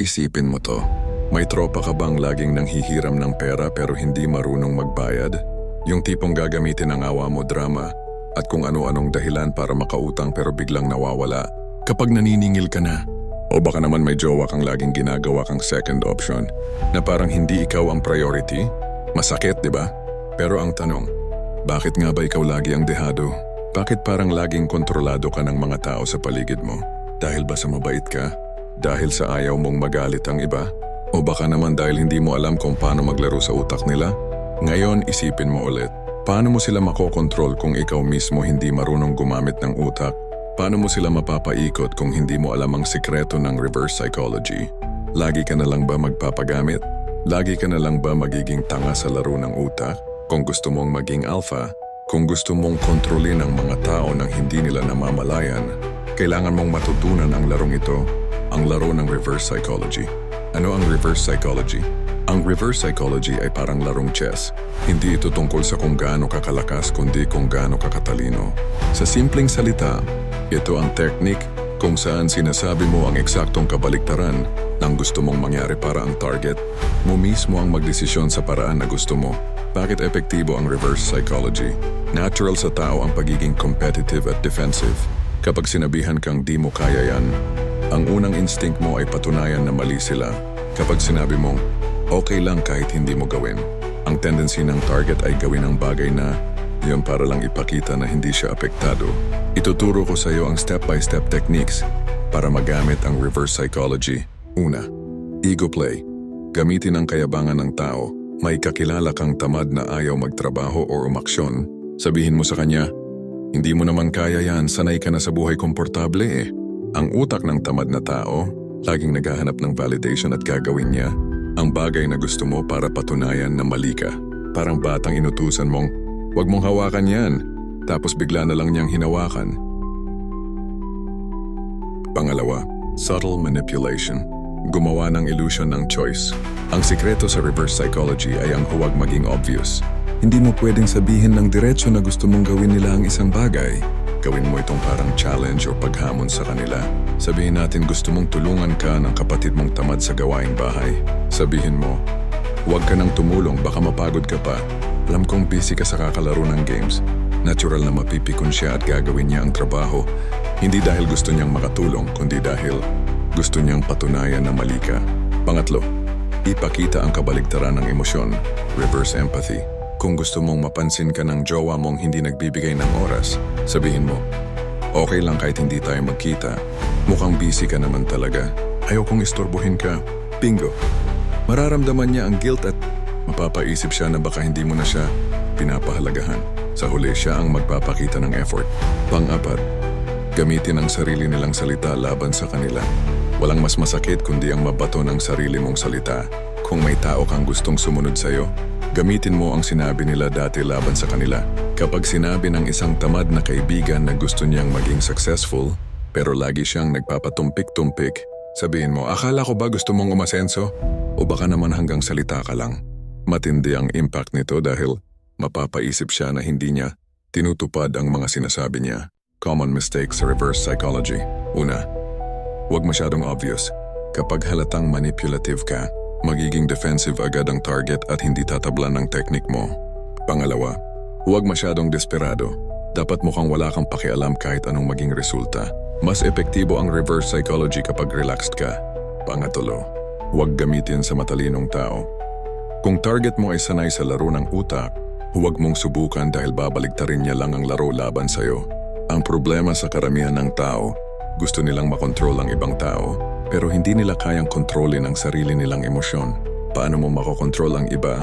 Isipin mo to. May tropa ka bang laging nanghihiram ng pera pero hindi marunong magbayad? Yung tipong gagamitin ang awa mo drama at kung ano-anong dahilan para makautang pero biglang nawawala kapag naniningil ka na. O baka naman may jowa kang laging ginagawa kang second option na parang hindi ikaw ang priority? Masakit, di ba? Pero ang tanong, bakit nga ba ikaw lagi ang dehado? Bakit parang laging kontrolado ka ng mga tao sa paligid mo? Dahil ba sa mabait ka? Dahil sa ayaw mong magalit ang iba? O baka naman dahil hindi mo alam kung paano maglaro sa utak nila? Ngayon isipin mo ulit, paano mo sila makokontrol kung ikaw mismo hindi marunong gumamit ng utak? Paano mo sila mapapaikot kung hindi mo alam ang sikreto ng reverse psychology? Lagi ka na lang ba magpapagamit? Lagi ka na lang ba magiging tanga sa laro ng utak? Kung gusto mong maging alpha, kung gusto mong kontrolin ang mga tao nang hindi nila namamalayan, kailangan mong matutunan ang larong ito, ang laro ng reverse psychology. Ano ang reverse psychology? Ang reverse psychology ay parang larong chess. Hindi ito tungkol sa kung gaano kakalakas kundi kung gaano kakatalino. Sa simpleng salita, ito ang technique kung saan sinasabi mo ang eksaktong kabaliktaran ng gusto mong mangyari para ang target. Mo mismo ang magdesisyon sa paraan na gusto mo. Bakit epektibo ang reverse psychology? Natural sa tao ang pagiging competitive at defensive. Kapag sinabihan kang di mo kaya yan, ang unang instinct mo ay patunayan na mali sila. Kapag sinabi mong, okay lang kahit hindi mo gawin, ang tendency ng target ay gawin ang bagay na yun para lang ipakita na hindi siya apektado. Ituturo ko sa iyo ang step-by-step techniques para magamit ang reverse psychology. Una, ego play. Gamitin ang kayabangan ng tao. May kakilala kang tamad na ayaw magtrabaho o umaksyon. Sabihin mo sa kanya, hindi mo naman kaya yan, sanay ka na sa buhay komportable eh. Ang utak ng tamad na tao, laging naghahanap ng validation at gagawin niya ang bagay na gusto mo para patunayan na mali ka. Parang batang inutusan mong, huwag mong hawakan yan, tapos bigla na lang niyang hinawakan. Pangalawa, subtle manipulation. Gumawa ng illusion ng choice. Ang sikreto sa reverse psychology ay ang huwag maging obvious. Hindi mo pwedeng sabihin ng diretso na gusto mong gawin nila ang isang bagay. Gawin mo itong parang challenge o paghamon sa kanila. Sabihin natin gusto mong tulungan ka ng kapatid mong tamad sa gawaing bahay. Sabihin mo, huwag ka nang tumulong baka mapagod ka pa. Alam kong busy ka sa kakalaro ng games. Natural na mapipikon siya at gagawin niya ang trabaho. Hindi dahil gusto niyang makatulong, kundi dahil gusto niyang patunayan na mali ka. Pangatlo, ipakita ang kabaligtaran ng emosyon, reverse empathy. Kung gusto mong mapansin ka ng jowa mong hindi nagbibigay ng oras, sabihin mo, okay lang kahit hindi tayo magkita. Mukhang busy ka naman talaga. Ayaw kong istorbohin ka. Bingo. Mararamdaman niya ang guilt at mapapaisip siya na baka hindi mo na siya pinapahalagahan. Sa huli siya ang magpapakita ng effort. Pang-apat, gamitin ang sarili nilang salita laban sa kanila. Walang mas masakit kundi ang mabato ng sarili mong salita. Kung may tao kang gustong sumunod sa'yo, gamitin mo ang sinabi nila dati laban sa kanila. Kapag sinabi ng isang tamad na kaibigan na gusto niyang maging successful, pero lagi siyang nagpapatumpik-tumpik, sabihin mo, akala ko ba gusto mong umasenso? O baka naman hanggang salita ka lang. Matindi ang impact nito dahil mapapaisip siya na hindi niya tinutupad ang mga sinasabi niya. Common mistakes sa reverse psychology. Una, huwag masyadong obvious. Kapag halatang manipulative ka, magiging defensive agad ang target at hindi tatablan ng technique mo. Pangalawa, huwag masyadong desperado. Dapat mukhang wala kang pakialam kahit anong maging resulta. Mas epektibo ang reverse psychology kapag relaxed ka. Pangatlo, huwag gamitin sa matalinong tao. Kung target mo ay sanay sa laro ng utak, huwag mong subukan dahil babaligtarin niya lang ang laro laban sa'yo. Ang problema sa karamihan ng tao, gusto nilang makontrol ang ibang tao, pero hindi nila kayang kontrolin ang sarili nilang emosyon. Paano mo makokontrol ang iba?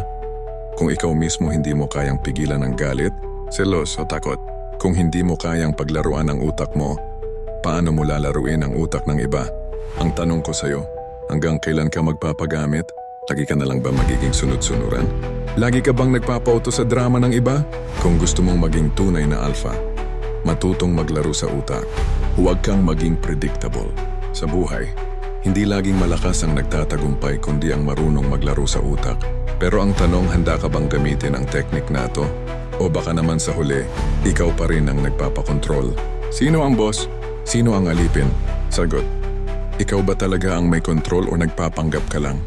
Kung ikaw mismo hindi mo kayang pigilan ang galit, selos o takot. Kung hindi mo kayang paglaruan ang utak mo, paano mo lalaruin ang utak ng iba? Ang tanong ko sa'yo, hanggang kailan ka magpapagamit? Lagi ka na lang ba magiging sunod-sunuran? Lagi ka bang nagpapauto sa drama ng iba? Kung gusto mong maging tunay na alpha, matutong maglaro sa utak. Huwag kang maging predictable. Sa buhay, hindi laging malakas ang nagtatagumpay kundi ang marunong maglaro sa utak. Pero ang tanong, handa ka bang gamitin ang teknik na to? O baka naman sa huli, ikaw pa rin ang nagpapakontrol. Sino ang boss? Sino ang alipin? Sagot, Ikaw ba talaga ang may kontrol o nagpapanggap ka lang?